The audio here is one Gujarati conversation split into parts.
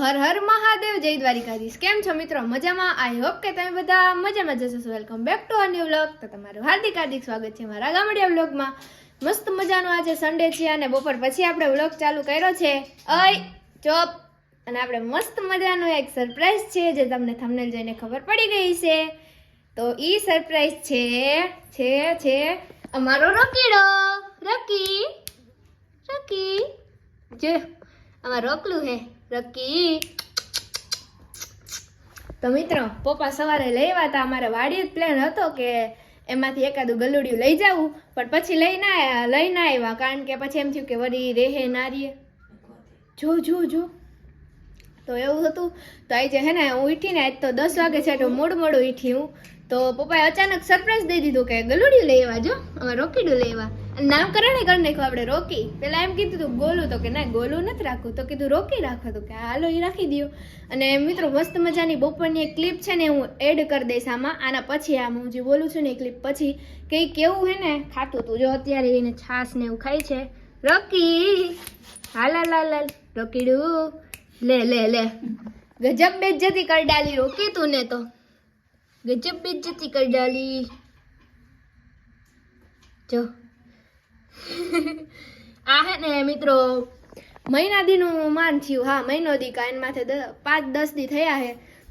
હર હર મહાદેવ, જય દ્વારિકાધીશ. કેમ છો મિત્રો? મજામાં? આઈ હોપ કે તમે બધા મજામાં જશો welcome back to a new vlog તો તમારું હાર્દિક હાર્દિક સ્વાગત છે મારા ગામડિયા વ્લોગમાં મસ્ત મજાનો આજે સન્ડે છે અને બપોર પછી આપણે વ્લોગ ચાલુ કર્યો છે. અય, ચોપ. અને આપણે મસ્ત મજાનો એક સરપ્રાઈઝ છે જે તમને થંબનેલ જોઈને ખબર પડી ગઈ છે. તો ઈ સરપ્રાઈઝ છે છે છે અમારો રોકીડો. રકી. રકી. જે આમાં રોકલું હે. રકી. તો મિત્રો, પપ્પા સવારે લઈ આવ્યા હતા. અમારે વાડી જ પ્લાન હતો કે એમાંથી એકાદું ગલુડિયું લઈ જવું, પણ પછી લઈ ના લઈ ના આવ્યા. કારણ કે પછી એમ થયું કે વળી રેહે ના રીએ જો જો જો. તો એવું હતું. તો આજે હે ને, હું ઉઠીને આજ તો દસ વાગે છે તો મોડું મોડું ઉઠી હું. તો પપ્પાએ અચાનક સરપ્રાઈઝ દઈ દીધું કે ગલુડિયું લઈ આવ્યા જો. અમે રોકીડું લઈ અને નામકરણ કરી નાખ્યું, આપણે રોકી. પેલા એમ કીધું તું, ગોલું તો કે ના, ગોલું નથી રાખવું. તો કીધું, રોકી રાખો. તો કે હાલો, એ રાખી દો અને મિત્રો, મસ્ત મજાની બપોરની એક ક્લિપ છે ને, હું એડ કરી દઈશ આમાં. આના પછી આમ હું જે બોલું છું ને, એ ક્લિપ પછી કે કેવું હે ને, ખાતું તું. જો અત્યારે એને છાશ ને એવું ખાય છે. રોકી. હાલા લાલ હાલ રોકીડું લે લે લે. ગજબ બેજ્જતી કરી ડાલી, રોકી તું ને તો. ગજબ બેજ્જતી કરી ડાલી. જો. આ હે ને મિત્રો મહિના દીનું માન થયું હા મહિનો દી કાયન માથે પાંચ દસ દી થયા હે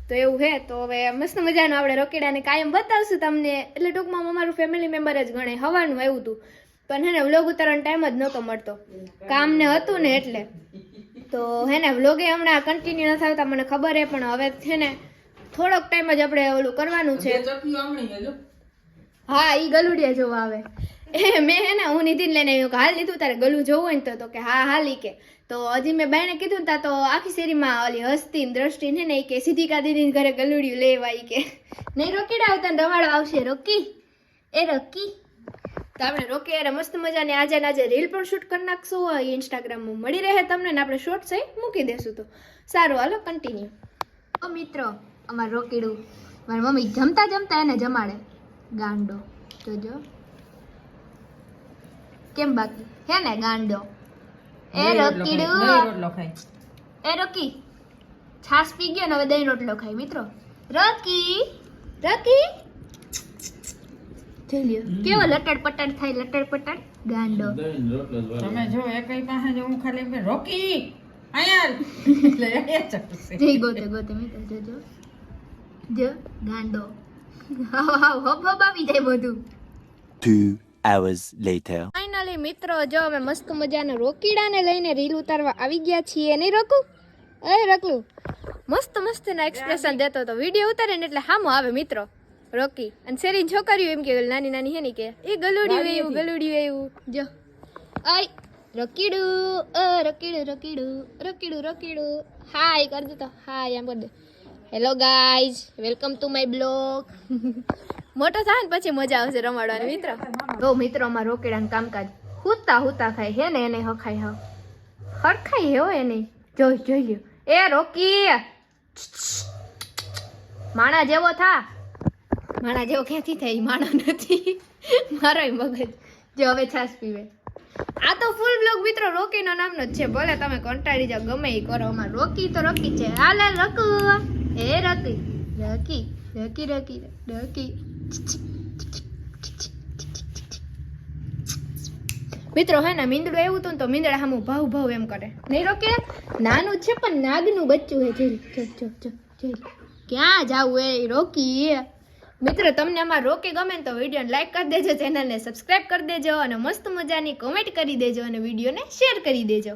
તો એવું હે તો હવે મસ્ત મજાનું આપણે રોકેડાને કાયમ બતાવશું તમને. એટલે ટૂંકમાં અમારું ફેમિલી મેમ્બર જ ગણે હવાનું આવ્યું હતું પણ હે ને વ્લોગ ઉતારવાનો ટાઈમ જ નહોતો મળતો. કામ ને હતું ને એટલે. તો હે ને વ્લોગે હમણાં કન્ટિન્યુ ન આવતા મને ખબર હે પણ હવે છે ને થોડોક ટાઈમ જ આપણે ઓલું કરવાનું છે. હા ઈ ગલુડિયા જોવા આવે. એ મેં હે ને, હું નિધિન લઈને આવ્યો કે હાલ લીધું તારે ગલું જોવું હોય ને તો કે હા, હાલી કે. તો હજી મેં બાઈને કીધું તા તો આખી શેરીમાં ઓલી હસ્તી દ્રષ્ટિ ને ને કે સીધિકા દીદીને ઘરે ગલુડિયું લેવા ઈ કે. નહીં રોકીડા આવતા રવાડો આવશે, રોકી. એ રોકી. તો આપણે રોકી અરે મસ્ત મજાની આજે આજે રીલ પણ શૂટ કરી નાખશું. ઇન્સ્ટાગ્રામમાં મળી રહે તમને ને આપણે શોર્ટ સહી મૂકી દેશું તો. સારું, હાલો કન્ટિન્યુ ઓ મિત્રો, અમારે રોકીડું. મારી મમ્મી જમતા જમતા એને જમાડે. ગાંડો. જોજો. કેમ બાકી? હે ને ગાંડો? એ રોકીડું એ રોકી. છાસ પી ગયો ને હવે દહીં રોટલો ખાય મિત્રો. રોકી રોકી. લ્યો કેવો લટડ પટડ થાય લટડ પટડ ગાંડો તમે જો એકઈ પાસે જો હું ખાલી રોકી આયાલ એટલે આયા ચડશે. જઈ ગોતે ગોતે મિત્રો જોજો જો. ગાંડો. હાવ હાવ હબ હબ આવી જાય બધું. 2 hours later. ફાઇનલી મિત્રો જો અમે મસ્ત મજાના રોકીડાને લઈને રીલ ઉતારવા આવી ગયા છીએ નહીં રોકું? એ રકલું. મસ્ત મસ્તના એક્સપ્રેશન દેતો તો વીડિયો ઉતારે ને એટલે હામો આવે મિત્રો. રોકી. અને શેરી છોકરીઓ એમ કે નાની નાની હે ને કે. એ ગલુડિયું એવું ગલુડિયું એવું. જો. આય. રકીડું. અ રકીડું રકીડું રકીડું રકીડું. હાય કરી દે તો. હાય એમ કરી દે. Hello guys welcome to my blog મોટો થાય ને પછી મજા આવશે રમાડવાની મિત્ર? બહુ મિત્રો માં રોકેડાનું કામકાજ. હુતા હુતા ખાય હે ને એને હખાય હા હરખાય હે એને. જોઈ જોઈ લ્યો. એ રોકી માણા જેવો થા. માણા જેવો ક્યાંથી થાય? માણા નથી. મારો મગજ. જે હવે છાસ પીવે. આ તો ફૂલ બ્લોગ મિત્રો રોકીનો નામનો જ છે. ભલે તમે કંટાળી જાઓ ગમે એ કરો અમાર રોકી તો રોકી છે. હાલ હાલ રકુ. એ રકી. રકી રકી રકી રકી મિત્રો, હે ને, મીંદડું એવું હતું ને તો મીંદડા સામું ભાવ ભાવ એમ કરે. નહીં રોકે નાનું છે, પણ નાગનું બચ્ચું હે જોઈ જો ક્યાં જાવું એ રોકી મિત્રો, તમને અમાર રોકી ગમે તો વિડીયોને લાઇક કરી દેજો ચેનલને સબસ્ક્રાઇબ કરી દેજો અને મસ્ત મજાની કોમેન્ટ કરી દેજો અને વિડીયોને શેર કરી દેજો.